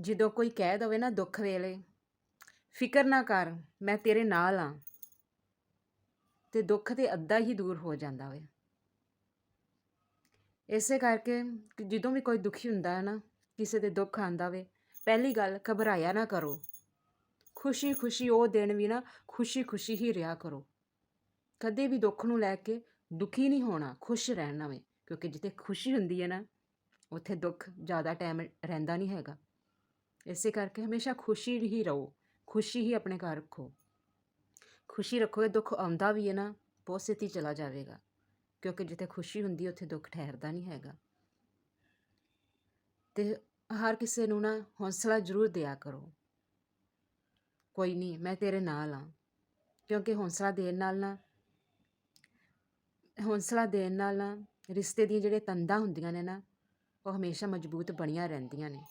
ਜਦੋਂ ਕੋਈ ਕਹਿ ਦਵੇ ਨਾ ਦੁੱਖ ਵੇਲੇ, ਫਿਕਰ ਨਾ ਕਰ, ਮੈਂ ਤੇਰੇ ਨਾਲ ਆ। ਤੇ ਦੁੱਖ ਤੇ ਅੱਧਾ ਹੀ ਦੂਰ ਹੋ ਜਾਂਦਾ ਵੇ। ਇਸੇ ਕਰਕੇ ਕਿ ਜਦੋਂ ਵੀ ਕੋਈ ਦੁਖੀ ਹੁੰਦਾ ਹੈ ਨਾ, ਕਿਸੇ ਦੇ ਦੁੱਖ ਆਂਦਾ ਵੇ, ਪਹਿਲੀ ਗੱਲ ਘਬਰਾਇਆ ਨਾ ਕਰੋ। ਖੁਸ਼ੀ ਖੁਸ਼ੀ ਉਹ ਦਿਨ ਵੀ ਨਾ ਖੁਸ਼ੀ ਖੁਸ਼ੀ ਹੀ ਰਿਹਾ ਕਰੋ। ਕਦੇ ਵੀ ਦੁੱਖ ਨੂੰ ਲੈ ਕੇ ਦੁਖੀ ਨਹੀਂ ਹੋਣਾ, ਖੁਸ਼ ਰਹਿਣਾ ਵੇ, ਕਿਉਂਕਿ ਜਿੱਥੇ ਖੁਸ਼ੀ ਹੁੰਦੀ ਹੈ ਨਾ, ਉੱਥੇ ਦੁੱਖ ਜ਼ਿਆਦਾ ਟਾਈਮ ਰਹਿੰਦਾ ਨਹੀਂ ਹੈਗਾ। ਇਸੇ ਕਰਕੇ ਹਮੇਸ਼ਾ ਖੁਸ਼ੀ ਹੀ ਰਹੋ, ਖੁਸ਼ੀ ਹੀ ਆਪਣੇ ਘਰ ਰੱਖੋ। ਖੁਸ਼ੀ ਰੱਖੋਗੇ ਦੁੱਖ ਆਉਂਦਾ ਵੀ ਹੈ ਨਾ, ਬਹੁਤ ਛੇਤੀ ਚਲਾ ਜਾਵੇਗਾ, ਕਿਉਂਕਿ ਜਿੱਥੇ ਖੁਸ਼ੀ ਹੁੰਦੀ ਉੱਥੇ ਦੁੱਖ ਠਹਿਰਦਾ ਨਹੀਂ ਹੈਗਾ। ਤੇ ਹਰ ਕਿਸੇ ਨੂੰ ਨਾ ਹੌਸਲਾ ਜ਼ਰੂਰ ਦਿਆ ਕਰੋ। ਕੋਈ ਨਹੀਂ, ਮੈਂ ਤੇਰੇ ਨਾਲ ਆ ਕਿਉਂਕਿ ਹੌਸਲਾ ਦੇਣ ਨਾਲ ਨਾ, ਹੌਸਲਾ ਦੇਣ ਨਾਲ ਨਾ, ਰਿਸ਼ਤੇ ਦੀਆਂ ਜਿਹੜੇ ਤੰਦਾਂ ਹੁੰਦੀਆਂ ਨੇ ਨਾ, ਉਹ ਹਮੇਸ਼ਾ ਮਜ਼ਬੂਤ ਬਣੀਆਂ ਰਹਿੰਦੀਆਂ ਨੇ।